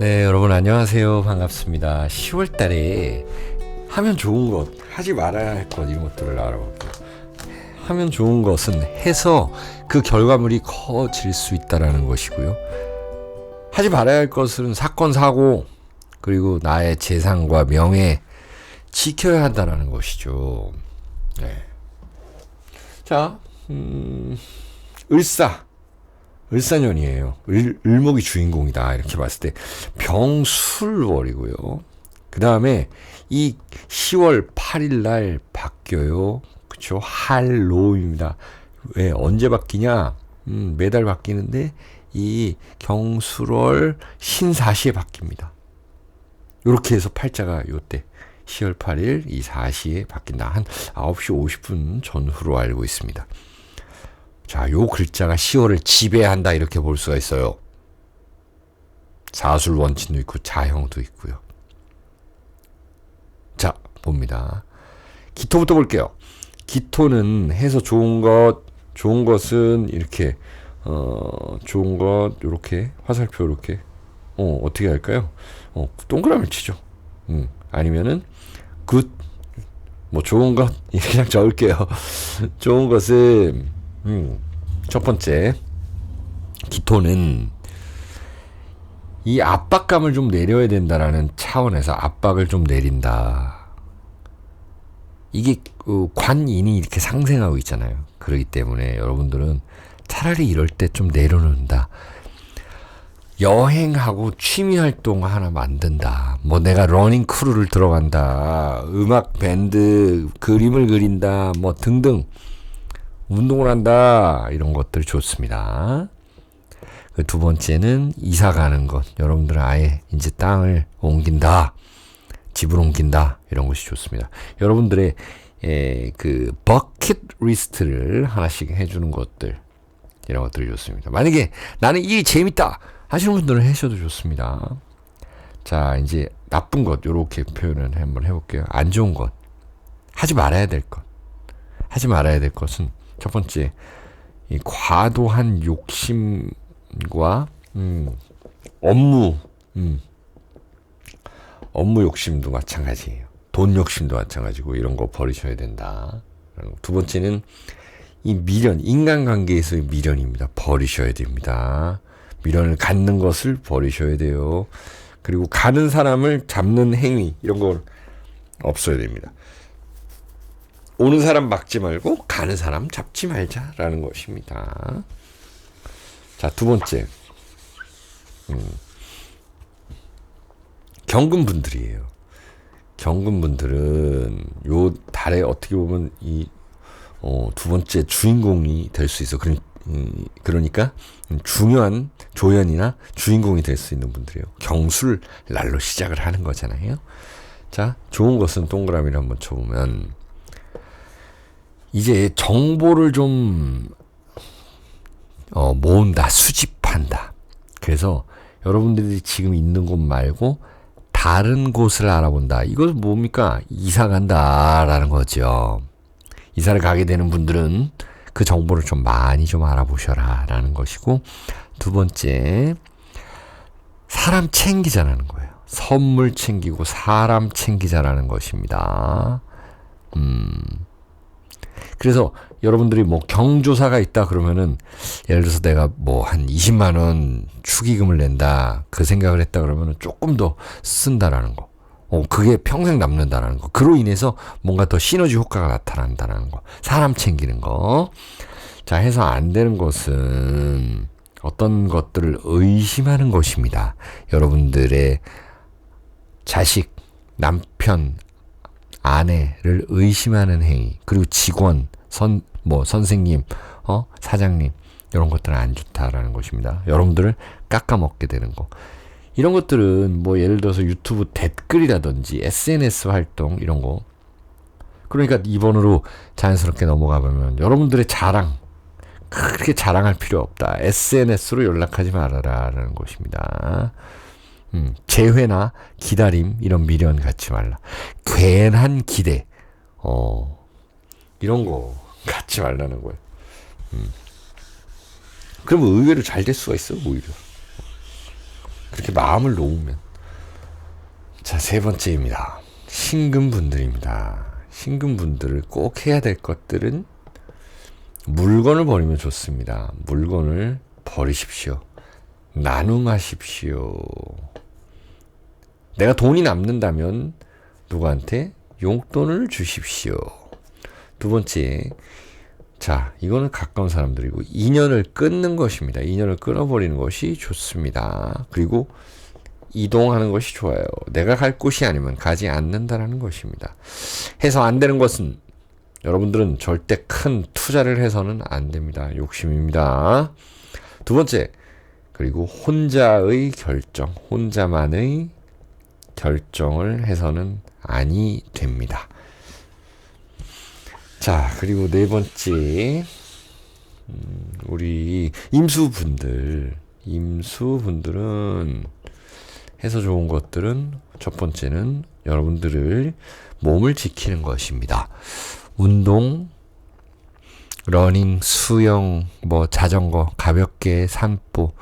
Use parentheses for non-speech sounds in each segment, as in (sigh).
네, 여러분 안녕하세요. 반갑습니다. 10월 달에 하면 좋은 것, 하지 말아야 할 것, 이런 것들을 알아볼게요. 하면 좋은 것은 해서 그 결과물이 커질 수 있다라는 것이고요. 하지 말아야 할 것은 사건, 사고, 그리고 나의 재산과 명예, 지켜야 한다라는 것이죠. 네. 자, 음, 을사. 을사년이에요. 을, 을목이 주인공이다. 이렇게 봤을 때 병술월이고요. 그 다음에 이 10월 8일 날 바뀌어요. 그쵸? 할로입니다. 왜 언제 바뀌냐? 음, 매달 바뀌는데 이 경술월 신사시에 바뀝니다. 이렇게 해서 팔자가 요때 10월 8일 이 4시에 바뀐다. 한 9시 50분 전후로 알고 있습니다. 자, 요 글자가 10월을 지배한다 이렇게 볼 수가 있어요. 사술 원친도 있고 자형도 있고요. 자, 봅니다. 기토부터 볼게요. 기토는 해서 좋은 것, 좋은 것은 이렇게 어, 좋은 것 요렇게 화살표 이렇게 어, 어떻게 할까요? 어, 동그라미를 치죠. 음, 아니면은 굿, 뭐 좋은 것 (laughs) 그냥 적을게요. 좋은 것은 음, 첫 번째 기토는 이 압박감을 좀 내려야 된다라는 차원에서 압박을 좀 내린다. 이게 그 관인이 이렇게 상생하고 있잖아요. 그렇기 때문에 여러분들은 차라리 이럴 때 좀 내려놓는다. 여행하고 취미 활동 하나 만든다. 뭐 내가 러닝 크루를 들어간다. 음악 밴드 그림을 그린다. 뭐 등등 운동을 한다. 이런 것들 좋습니다. 그 두 번째는 이사 가는 것. 여러분들은 아예 이제 땅을 옮긴다. 집을 옮긴다. 이런 것이 좋습니다. 여러분들의 에, 그 버킷 리스트를 하나씩 해주는 것들 이런 것들이 좋습니다. 만약에 나는 이게 재밌다 하시는 분들은 하셔도 좋습니다. 자 이제 나쁜 것 이렇게 표현을 한번 해볼게요. 안 좋은 것 하지 말아야 될 것. 하지 말아야 될 것은 첫 번째 이 과도한 욕심과 음, 업무 음, 업무 욕심도 마찬가지예요. 돈 욕심도 마찬가지고 이런 거 버리셔야 된다. 두 번째는 이 미련, 인간관계에서의 미련입니다. 버리셔야 됩니다. 미련을 갖는 것을 버리셔야 돼요. 그리고 가는 사람을 잡는 행위 이런 걸 없어야 됩니다. 오는 사람 막지 말고 가는 사람 잡지 말자라는 것입니다. 자, 두 번째. 음, 경금분들이에요. 경금분들은 요 달에 어떻게 보면 이, 어, 두 번째 주인공이 될 수 있어. 그러, 음, 그러니까 중요한 조연이나 주인공이 될 수 있는 분들이에요. 경술 날로 시작을 하는 거잖아요. 자, 좋은 것은 동그라미를 한번 쳐보면, 이제 정보를 좀, 어, 모은다, 수집한다. 그래서 여러분들이 지금 있는 곳 말고 다른 곳을 알아본다. 이것은 뭡니까? 이사 간다라는 거죠. 이사를 가게 되는 분들은 그 정보를 좀 많이 좀 알아보셔라 라는 것이고 두 번째 사람 챙기자라는 거예요. 선물 챙기고 사람 챙기자라는 것입니다. 음. 그래서 여러분들이 뭐 경조사가 있다 그러면은 예를 들어서 내가 뭐 한 20만 원 축의금을 낸다 그 생각을 했다 그러면은 조금 더 쓴다라는 거. 어, 그게 평생 남는다라는 거. 그로 인해서 뭔가 더 시너지 효과가 나타난다라는 거. 사람 챙기는 거. 자, 해서 안 되는 것은 어떤 것들을 의심하는 것입니다. 여러분들의 자식, 남편, 아내를 의심하는 행위, 그리고 직원, 선, 뭐, 선생님, 어, 사장님, 이런 것들은 안 좋다라는 것입니다. 여러분들을 깎아먹게 되는 거. 이런 것들은 뭐 예를 들어서 유튜브 댓글이라든지 SNS 활동 이런 거. 그러니까 2번으로 자연스럽게 넘어가 보면 여러분들의 자랑 그렇게 자랑할 필요 없다. SNS로 연락하지 말아라 라는 것입니다. 음, 재회나 기다림 이런 미련 갖지 말라. 괜한 기대, 어 이런 거 갖지 말라는 거예요. 음. 그러면 의외로 잘 될 수가 있어 오히려. 그렇게 마음을 놓으면. 자, 세 번째입니다. 신금 분들입니다. 신금 분들을 꼭 해야 될 것들은 물건을 버리면 좋습니다. 물건을 버리십시오. 나눔하십시오. 내가 돈이 남는다면 누구한테 용돈을 주십시오. 두 번째, 자, 이거는 가까운 사람들이고, 인연을 끊는 것입니다. 인연을 끊어버리는 것이 좋습니다. 그리고 이동하는 것이 좋아요. 내가 갈 곳이 아니면 가지 않는다라는 것입니다. 해서 안 되는 것은 여러분들은 절대 큰 투자를 해서는 안 됩니다. 욕심입니다. 두 번째, 그리고 혼자의 결정, 혼자만의 결정을 해서는 아니 됩니다. 자, 그리고 네 번째, 음, 우리 임수분들, 임수분들은 해서 좋은 것들은 첫 번째는 여러분들을 몸을 지키는 것입니다. 운동, 러닝, 수영, 뭐 자전거, 가볍게 산보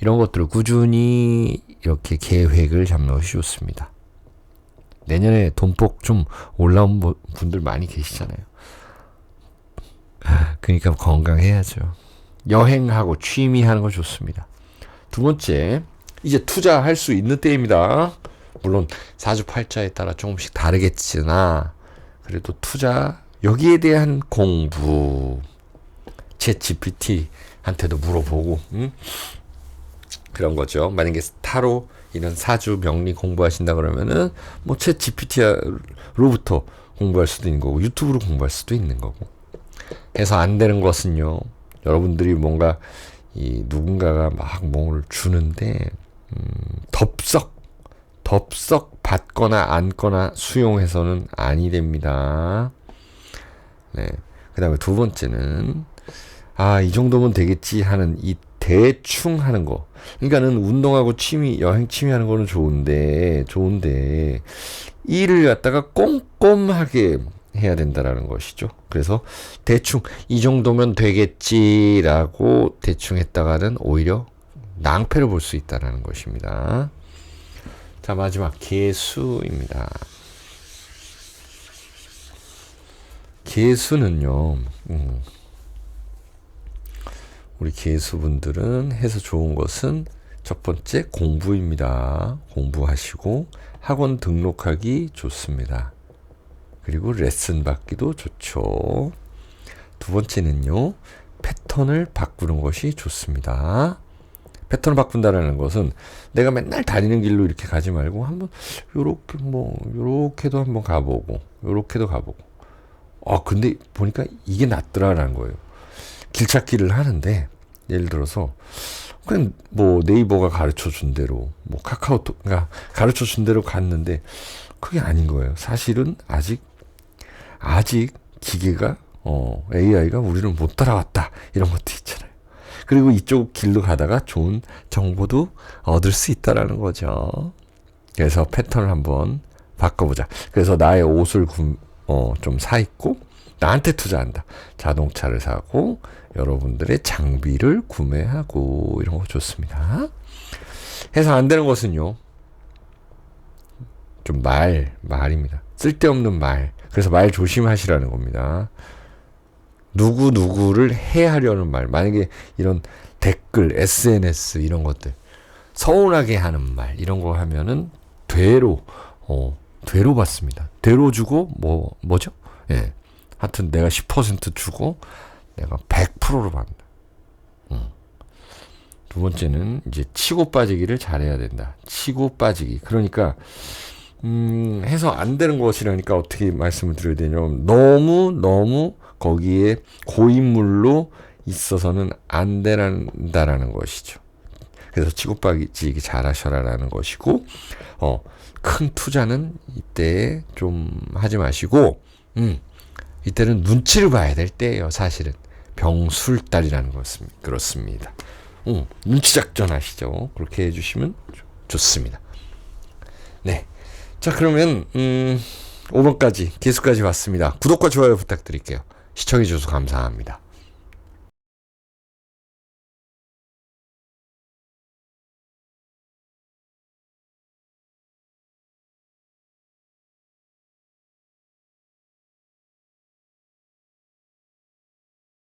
이런 것들을 꾸준히 이렇게 계획을 잡는 것이 좋습니다. 내년에 돈폭 좀 올라온 분들 많이 계시잖아요. 그러니까 건강해야죠. 여행하고 취미하는 거 좋습니다. 두 번째, 이제 투자할 수 있는 때입니다. 물론 사주팔자에 따라 조금씩 다르겠으나 그래도 투자 여기에 대한 공부 챗 GPT한테도 물어보고 음? 그런 거죠. 만약에 타로 이런 사주 명리 공부하신다 그러면은 뭐챗 GPT로부터 공부할 수도 있는 거고 유튜브로 공부할 수도 있는 거고 해서 안 되는 것은요. 여러분들이 뭔가 이 누군가가 막 뭘 주는데 음, 덥석 덥석 받거나 안거나 수용해서는 아니 됩니다. 네. 그 다음에 두 번째는, 아, 이 정도면 되겠지 하는 이 대충 하는 거. 그러니까는 운동하고 취미, 여행 취미 하는 거는 좋은데, 좋은데, 일을 갖다가 꼼꼼하게 해야 된다라는 것이죠. 그래서 대충 이 정도면 되겠지라고 대충 했다가는 오히려 낭패를 볼 수 있다라는 것입니다. 자, 마지막 개수입니다. 개수는요, 음, 우리 개수분들은 해서 좋은 것은 첫 번째 공부입니다. 공부하시고 학원 등록하기 좋습니다. 그리고 레슨 받기도 좋죠. 두 번째는요, 패턴을 바꾸는 것이 좋습니다. 패턴을 바꾼다라는 것은 내가 맨날 다니는 길로 이렇게 가지 말고 한번 요렇게 뭐 요렇게도 한번 가보고 요렇게도 가보고 아 근데 보니까 이게 낫더라라는 거예요. 길찾기를 하는데 예를 들어서 그냥 뭐 네이버가 가르쳐 준 대로 뭐 카카오톡가 가르쳐 준 대로 갔는데 그게 아닌 거예요. 사실은 아직 아직 기계가 어 AI가 우리를 못 따라왔다 이런 것도 있잖아요. 그리고 이쪽 길로 가다가 좋은 정보도 얻을 수 있다라는 거죠. 그래서 패턴을 한번 바꿔보자. 그래서 나의 옷을 어, 좀사 입고 나한테 투자한다. 자동차를 사고 여러분들의 장비를 구매하고 이런 거 좋습니다. 해서 안 되는 것은요. 좀 말, 말입니다. 쓸데없는 말. 그래서 말 조심하시라는 겁니다. 누구 누구를 해하려는 말. 만약에 이런 댓글, SNS 이런 것들 서운하게 하는 말 이런 거 하면은 되로 어 되로 받습니다. 되로 주고 뭐 뭐죠? 예. 하여튼 내가 10% 주고 내가 100%로 받는다. 음. 두 번째는 이제 치고 빠지기를 잘해야 된다. 치고 빠지기. 그러니까 음, 해서 안 되는 것이라니까 어떻게 말씀을 드려야 되냐면 너무 너무 거기에 고인물로 있어서는 안 된다라는 것이죠. 그래서 치고빠지기 잘하셔라라는 것이고, 어, 큰 투자는 이때 좀 하지 마시고, 음, 이때는 눈치를 봐야 될 때예요, 사실은. 병술달이라는 것은 그렇습니다. 음, 눈치 작전 하시죠. 그렇게 해주시면 좋습니다. 네. 자, 그러면, 음, 5번까지, 개수까지 왔습니다. 구독과 좋아요 부탁드릴게요. 시청해주셔서 감사합니다.